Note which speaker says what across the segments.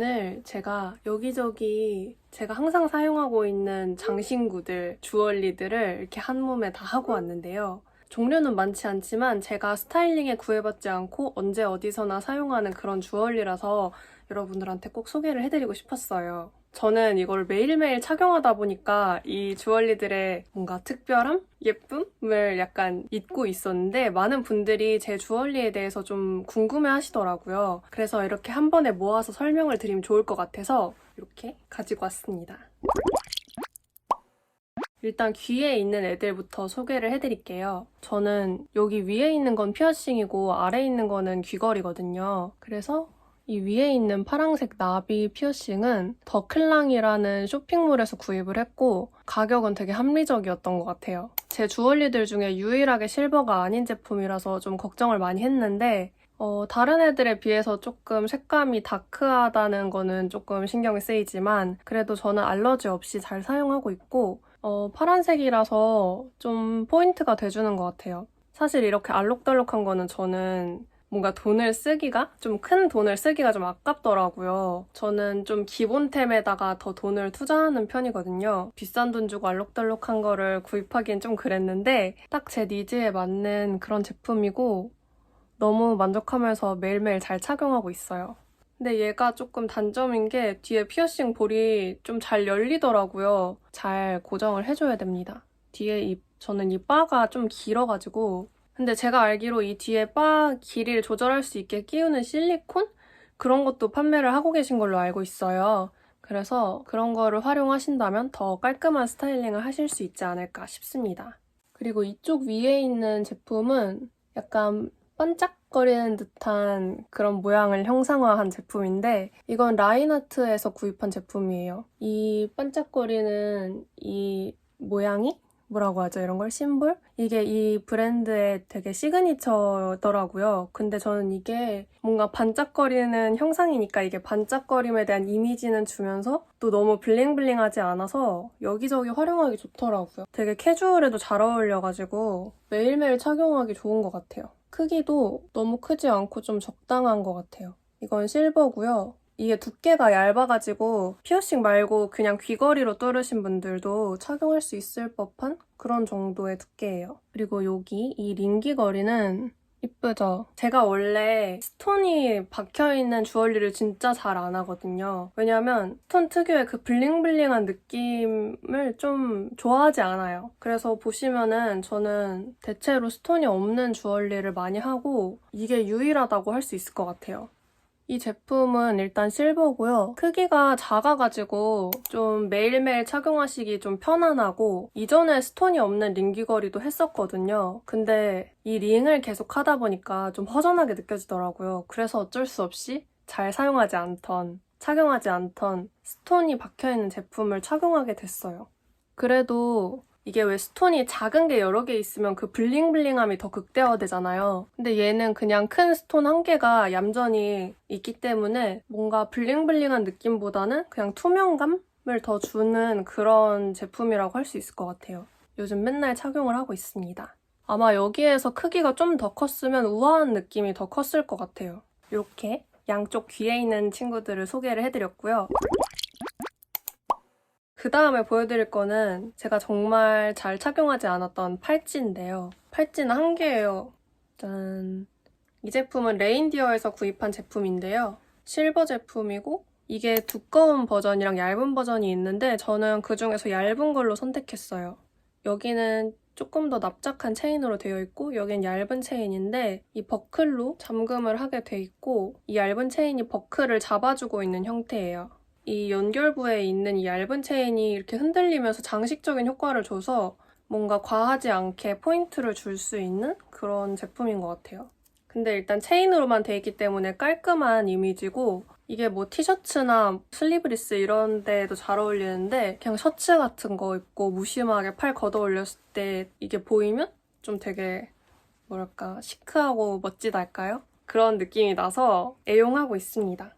Speaker 1: 오늘 제가 여기저기 제가 항상 사용하고 있는 장신구들, 주얼리들을 이렇게 한 몸에 다 하고 왔는데요. 종류는 많지 않지만 제가 스타일링에 구애받지 않고 언제 어디서나 사용하는 그런 주얼리라서 여러분들한테 꼭 소개를 해드리고 싶었어요. 저는 이걸 매일매일 착용하다 보니까 이 주얼리들의 뭔가 특별함? 예쁨을 약간 잊고 있었는데 많은 분들이 제 주얼리에 대해서 좀 궁금해 하시더라고요. 그래서 이렇게 한 번에 모아서 설명을 드리면 좋을 것 같아서 이렇게 가지고 왔습니다. 일단 귀에 있는 애들부터 소개를 해드릴게요. 저는 여기 위에 있는 건 피어싱이고 아래에 있는 거는 귀걸이거든요. 그래서 이 위에 있는 파랑색 나비 피어싱은 더클랑이라는 쇼핑몰에서 구입을 했고 가격은 되게 합리적이었던 것 같아요. 제 주얼리들 중에 유일하게 실버가 아닌 제품이라서 좀 걱정을 많이 했는데 어, 다른 애들에 비해서 조금 색감이 다크하다는 거는 조금 신경이 쓰이지만 그래도 저는 알러지 없이 잘 사용하고 있고 어, 파란색이라서 좀 포인트가 돼주는 것 같아요. 사실 이렇게 알록달록한 거는 저는 뭔가 돈을 쓰기가 좀 큰 돈을 쓰기가 좀 아깝더라고요. 저는 좀 기본템에다가 더 돈을 투자하는 편이거든요. 비싼 돈 주고 알록달록한 거를 구입하기엔 좀 그랬는데 딱 제 니즈에 맞는 그런 제품이고 너무 만족하면서 매일매일 잘 착용하고 있어요. 근데 얘가 조금 단점인 게 뒤에 피어싱 볼이 좀 잘 열리더라고요. 잘 고정을 해줘야 됩니다. 뒤에 이, 저는 이 바가 좀 길어가지고 근데 제가 알기로 이 뒤에 바 길이를 조절할 수 있게 끼우는 실리콘? 그런 것도 판매를 하고 계신 걸로 알고 있어요. 그래서 그런 거를 활용하신다면 더 깔끔한 스타일링을 하실 수 있지 않을까 싶습니다. 그리고 이쪽 위에 있는 제품은 약간 반짝거리는 듯한 그런 모양을 형상화한 제품인데 이건 라인아트에서 구입한 제품이에요. 이 반짝거리는 이 모양이 뭐라고 하죠? 이런 걸 심볼? 이게 이 브랜드의 되게 시그니처더라고요. 근데 저는 이게 뭔가 반짝거리는 형상이니까 이게 반짝거림에 대한 이미지는 주면서 또 너무 블링블링하지 않아서 여기저기 활용하기 좋더라고요. 되게 캐주얼해도 잘 어울려가지고 매일매일 착용하기 좋은 것 같아요. 크기도 너무 크지 않고 좀 적당한 것 같아요. 이건 실버고요. 이게 두께가 얇아가지고 피어싱 말고 그냥 귀걸이로 뚫으신 분들도 착용할 수 있을 법한 그런 정도의 두께예요. 그리고 여기 이 링 귀걸이는 이쁘죠? 제가 원래 스톤이 박혀있는 주얼리를 진짜 잘 안 하거든요. 왜냐면 스톤 특유의 그 블링블링한 느낌을 좀 좋아하지 않아요. 그래서 보시면은 저는 대체로 스톤이 없는 주얼리를 많이 하고 이게 유일하다고 할 수 있을 것 같아요. 이 제품은 일단 실버고요. 크기가 작아가지고 좀 매일매일 착용하시기 좀 편안하고 이전에 스톤이 없는 링 귀걸이도 했었거든요. 근데 이 링을 계속 하다 보니까 좀 허전하게 느껴지더라고요. 그래서 어쩔 수 없이 잘 사용하지 않던, 착용하지 않던 스톤이 박혀있는 제품을 착용하게 됐어요. 그래도 이게 왜 스톤이 작은 게 여러 개 있으면 그 블링블링함이 더 극대화되잖아요. 근데 얘는 그냥 큰 스톤 한 개가 얌전히 있기 때문에 뭔가 블링블링한 느낌보다는 그냥 투명감을 더 주는 그런 제품이라고 할 수 있을 것 같아요. 요즘 맨날 착용을 하고 있습니다. 아마 여기에서 크기가 좀 더 컸으면 우아한 느낌이 더 컸을 것 같아요. 이렇게 양쪽 귀에 있는 친구들을 소개를 해드렸고요. 그 다음에 보여드릴 거는 제가 정말 잘 착용하지 않았던 팔찌인데요. 팔찌는 한 개예요. 짠. 이 제품은 레인디어에서 구입한 제품인데요. 실버 제품이고 이게 두꺼운 버전이랑 얇은 버전이 있는데 저는 그 중에서 얇은 걸로 선택했어요. 여기는 조금 더 납작한 체인으로 되어 있고 여긴 얇은 체인인데 이 버클로 잠금을 하게 돼 있고 이 얇은 체인이 버클을 잡아주고 있는 형태예요. 이 연결부에 있는 이 얇은 체인이 이렇게 흔들리면서 장식적인 효과를 줘서 뭔가 과하지 않게 포인트를 줄 수 있는 그런 제품인 것 같아요. 근데 일단 체인으로만 돼 있기 때문에 깔끔한 이미지고 이게 뭐 티셔츠나 슬리브리스 이런 데에도 잘 어울리는데 그냥 셔츠 같은 거 입고 무심하게 팔 걷어 올렸을 때 이게 보이면 좀 되게 뭐랄까 시크하고 멋지달까요? 그런 느낌이 나서 애용하고 있습니다.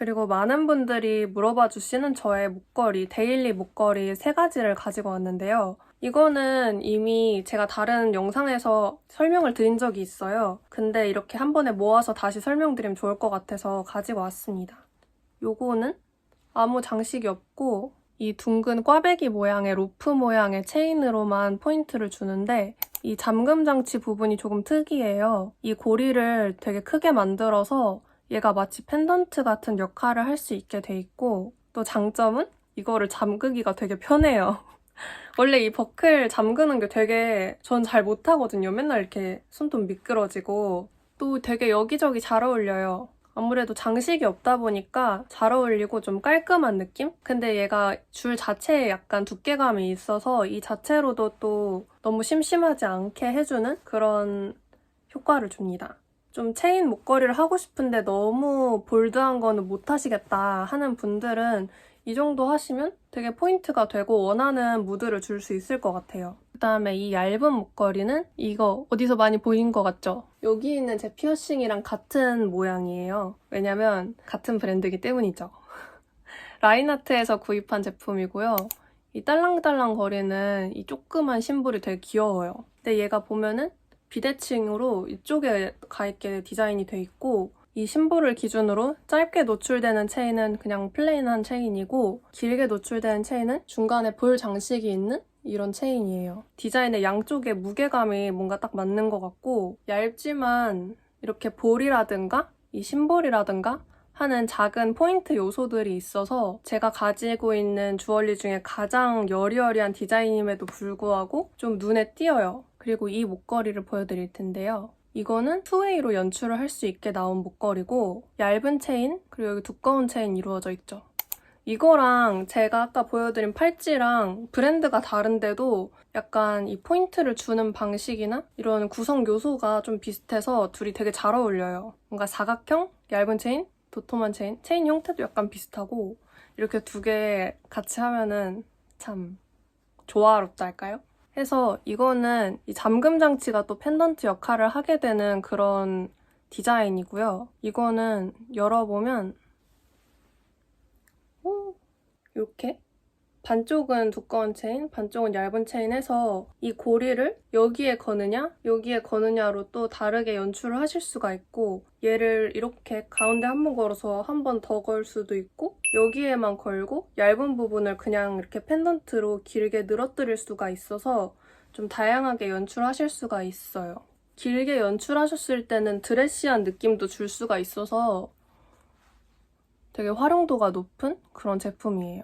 Speaker 1: 그리고 많은 분들이 물어봐 주시는 저의 목걸이, 데일리 목걸이 세 가지를 가지고 왔는데요. 이거는 이미 제가 다른 영상에서 설명을 드린 적이 있어요. 근데 이렇게 한 번에 모아서 다시 설명드리면 좋을 것 같아서 가지고 왔습니다. 요거는 아무 장식이 없고 이 둥근 꽈배기 모양의 로프 모양의 체인으로만 포인트를 주는데 이 잠금 장치 부분이 조금 특이해요. 이 고리를 되게 크게 만들어서 얘가 마치 펜던트 같은 역할을 할 수 있게 돼 있고 또 장점은 이거를 잠그기가 되게 편해요. 원래 이 버클 잠그는 게 되게 전 잘 못하거든요. 맨날 이렇게 손톱 미끄러지고 또 되게 여기저기 잘 어울려요. 아무래도 장식이 없다 보니까 잘 어울리고 좀 깔끔한 느낌? 근데 얘가 줄 자체에 약간 두께감이 있어서 이 자체로도 또 너무 심심하지 않게 해주는 그런 효과를 줍니다. 좀 체인 목걸이를 하고 싶은데 너무 볼드한 거는 못 하시겠다 하는 분들은 이 정도 하시면 되게 포인트가 되고 원하는 무드를 줄 수 있을 것 같아요. 그 다음에 이 얇은 목걸이는 이거 어디서 많이 보인 것 같죠? 여기 있는 제 피어싱이랑 같은 모양이에요. 왜냐면 같은 브랜드이기 때문이죠. 라인아트에서 구입한 제품이고요. 이 딸랑딸랑 거리는 이 조그만 심볼이 되게 귀여워요. 근데 얘가 보면은 비대칭으로 이쪽에 가 있게 디자인이 돼 있고 이 심볼을 기준으로 짧게 노출되는 체인은 그냥 플레인한 체인이고 길게 노출되는 체인은 중간에 볼 장식이 있는 이런 체인이에요. 디자인의 양쪽에 무게감이 뭔가 딱 맞는 것 같고 얇지만 이렇게 볼이라든가 이 심볼이라든가 하는 작은 포인트 요소들이 있어서 제가 가지고 있는 주얼리 중에 가장 여리여리한 디자인임에도 불구하고 좀 눈에 띄어요. 그리고 이 목걸이를 보여드릴 텐데요. 이거는 투웨이로 연출을 할 수 있게 나온 목걸이고 얇은 체인 그리고 여기 두꺼운 체인 이루어져 있죠. 이거랑 제가 아까 보여드린 팔찌랑 브랜드가 다른데도 약간 이 포인트를 주는 방식이나 이런 구성 요소가 좀 비슷해서 둘이 되게 잘 어울려요. 뭔가 사각형, 얇은 체인, 도톰한 체인, 체인 형태도 약간 비슷하고 이렇게 두 개 같이 하면은 참 조화롭다 할까요? 해서 이거는 이 잠금 장치가 또 펜던트 역할을 하게 되는 그런 디자인이고요. 이거는 열어보면 오, 이렇게 반쪽은 두꺼운 체인, 반쪽은 얇은 체인 해서 이 고리를 여기에 거느냐, 여기에 거느냐로 또 다르게 연출을 하실 수가 있고 얘를 이렇게 가운데 한 번 걸어서 한 번 더 걸 수도 있고 여기에만 걸고 얇은 부분을 그냥 이렇게 펜던트로 길게 늘어뜨릴 수가 있어서 좀 다양하게 연출하실 수가 있어요. 길게 연출하셨을 때는 드레시한 느낌도 줄 수가 있어서 되게 활용도가 높은 그런 제품이에요.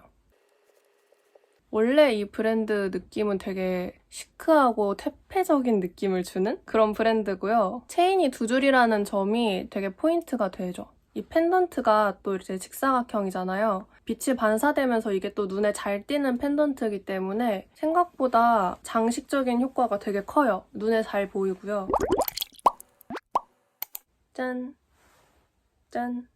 Speaker 1: 원래 이 브랜드 느낌은 되게 시크하고 퇴폐적인 느낌을 주는 그런 브랜드고요. 체인이 두 줄이라는 점이 되게 포인트가 되죠. 이 펜던트가 또 이제 직사각형이잖아요. 빛이 반사되면서 이게 또 눈에 잘 띄는 펜던트이기 때문에 생각보다 장식적인 효과가 되게 커요. 눈에 잘 보이고요. 짠. 짠.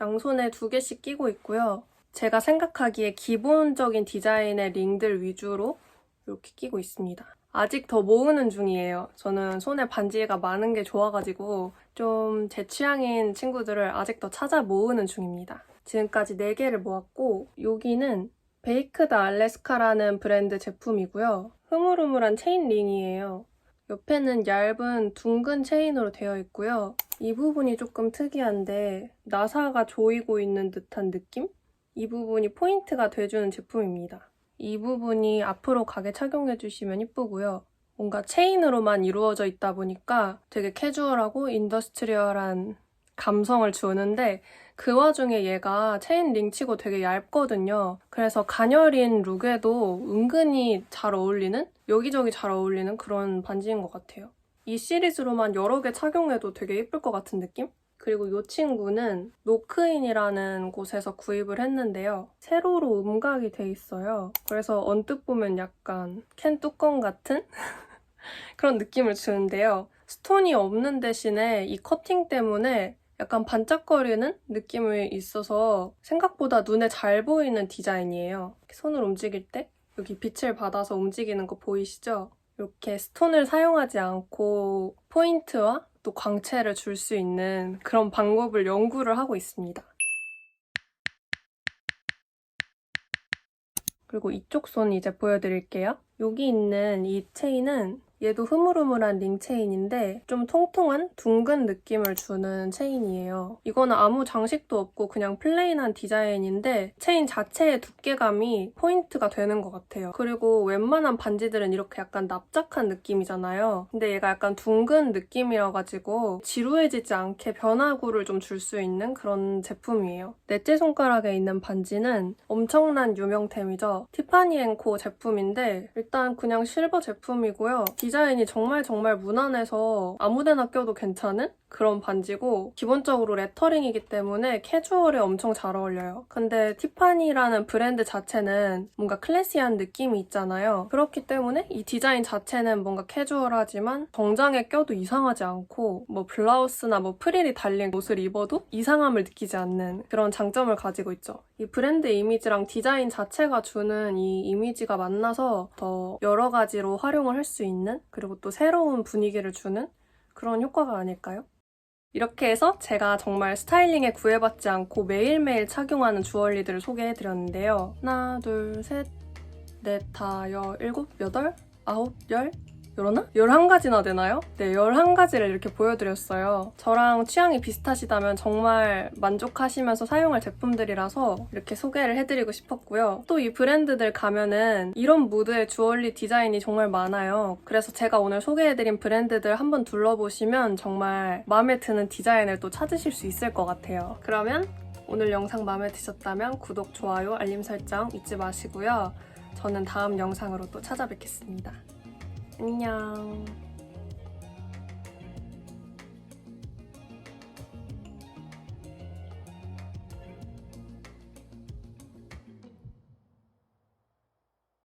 Speaker 1: 양손에 두 개씩 끼고 있고요. 제가 생각하기에 기본적인 디자인의 링들 위주로 이렇게 끼고 있습니다. 아직 더 모으는 중이에요. 저는 손에 반지가 많은 게 좋아가지고 좀 제 취향인 친구들을 아직 더 찾아 모으는 중입니다. 지금까지 4개를 모았고 여기는 베이크드 알래스카라는 브랜드 제품이고요. 흐물흐물한 체인 링이에요. 옆에는 얇은 둥근 체인으로 되어 있고요. 이 부분이 조금 특이한데 나사가 조이고 있는 듯한 느낌? 이 부분이 포인트가 돼주는 제품입니다. 이 부분이 앞으로 가게 착용해주시면 이쁘고요. 뭔가 체인으로만 이루어져 있다 보니까 되게 캐주얼하고 인더스트리얼한 감성을 주는데 그 와중에 얘가 체인 링치고 되게 얇거든요. 그래서 가녀린 룩에도 은근히 잘 어울리는? 여기저기 잘 어울리는 그런 반지인 것 같아요. 이 시리즈로만 여러 개 착용해도 되게 예쁠 것 같은 느낌? 그리고 이 친구는 노크인이라는 곳에서 구입을 했는데요. 세로로 음각이 돼 있어요. 그래서 언뜻 보면 약간 캔 뚜껑 같은 그런 느낌을 주는데요. 스톤이 없는 대신에 이 커팅 때문에 약간 반짝거리는 느낌이 있어서 생각보다 눈에 잘 보이는 디자인이에요. 손을 움직일 때 여기 빛을 받아서 움직이는 거 보이시죠? 이렇게 스톤을 사용하지 않고 포인트와 또 광채를 줄 수 있는 그런 방법을 연구를 하고 있습니다. 그리고 이쪽 손 이제 보여드릴게요. 여기 있는 이 체인은 얘도 흐물흐물한 링 체인인데 좀 통통한 둥근 느낌을 주는 체인이에요. 이거는 아무 장식도 없고 그냥 플레인한 디자인인데 체인 자체의 두께감이 포인트가 되는 것 같아요. 그리고 웬만한 반지들은 이렇게 약간 납작한 느낌이잖아요. 근데 얘가 약간 둥근 느낌이어가지고 지루해지지 않게 변화구를 좀 줄 수 있는 그런 제품이에요. 넷째 손가락에 있는 반지는 엄청난 유명템이죠. 티파니 앤코 제품인데 일단 그냥 실버 제품이고요. 디자인이 정말 정말 무난해서 아무데나 껴도 괜찮은 그런 반지고 기본적으로 레터링이기 때문에 캐주얼에 엄청 잘 어울려요. 근데 티파니라는 브랜드 자체는 뭔가 클래시한 느낌이 있잖아요. 그렇기 때문에 이 디자인 자체는 뭔가 캐주얼하지만 정장에 껴도 이상하지 않고 뭐 블라우스나 뭐 프릴이 달린 옷을 입어도 이상함을 느끼지 않는 그런 장점을 가지고 있죠. 이 브랜드 이미지랑 디자인 자체가 주는 이 이미지가 만나서 더 여러 가지로 활용을 할 수 있는 그리고 또 새로운 분위기를 주는 그런 효과가 아닐까요? 이렇게 해서 제가 정말 스타일링에 구애받지 않고 매일매일 착용하는 주얼리들을 소개해드렸는데요. 하나, 둘, 셋, 넷, 다, 여, 일곱, 여덟, 아홉, 열? 이러나? 11가지나 되나요? 네, 11가지를 이렇게 보여드렸어요. 저랑 취향이 비슷하시다면 정말 만족하시면서 사용할 제품들이라서 이렇게 소개를 해드리고 싶었고요. 또 이 브랜드들 가면은 이런 무드의 주얼리 디자인이 정말 많아요. 그래서 제가 오늘 소개해드린 브랜드들 한번 둘러보시면 정말 마음에 드는 디자인을 또 찾으실 수 있을 것 같아요. 그러면 오늘 영상 마음에 드셨다면 구독, 좋아요, 알림 설정 잊지 마시고요. 저는 다음 영상으로 또 찾아뵙겠습니다. 안녕.